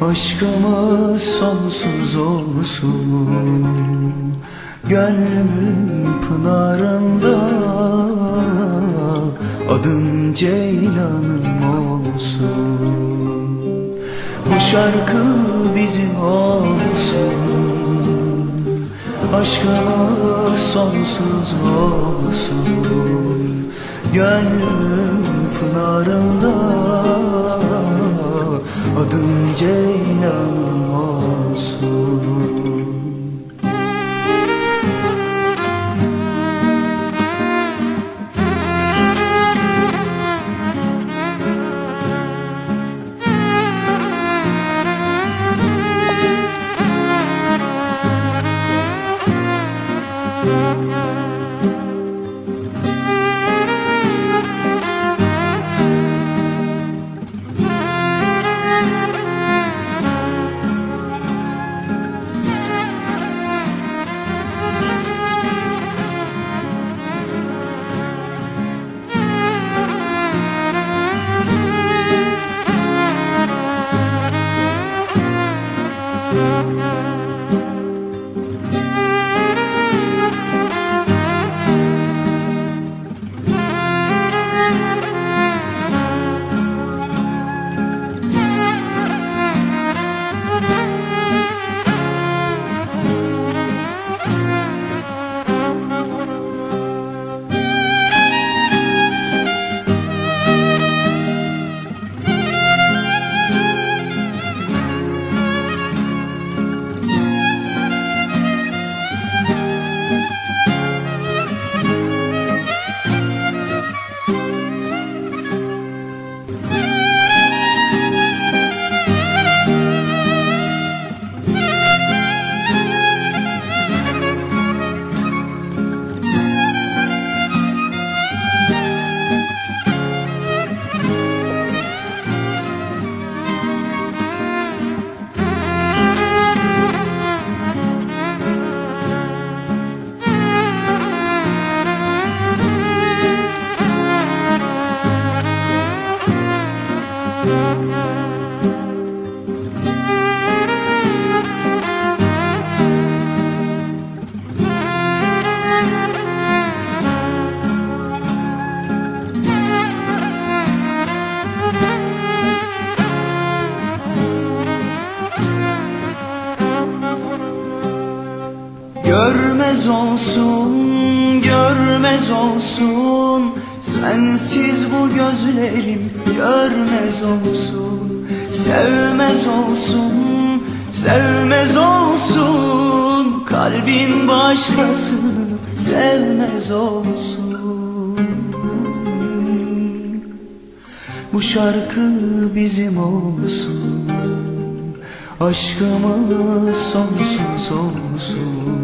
Aşkımız sonsuz olsun. Gönlümün pınarında Adım Ceylan'ım olsun. Bu şarkı bizim olsun. Aşkımız sonsuz olsun. Gönlümün pınarında Adım Ceylan Görmez olsun, görmez olsun. Sensiz bu gözlerim görmez olsun. Sevmez olsun, sevmez olsun. Kalbin başkasını sevmez olsun. Bu şarkı bizim olsun. Aşkımız sonsuz olsun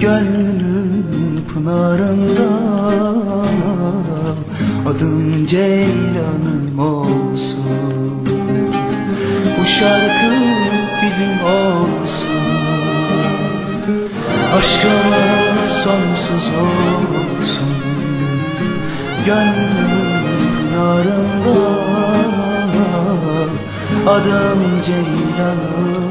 Gönlümün pınarında. Adım Ceylan'ım olsun. Bu şarkı bizim olsun. Aşkımız sonsuz olsun. Gönlümün pınarında. Adım Ceylan'ım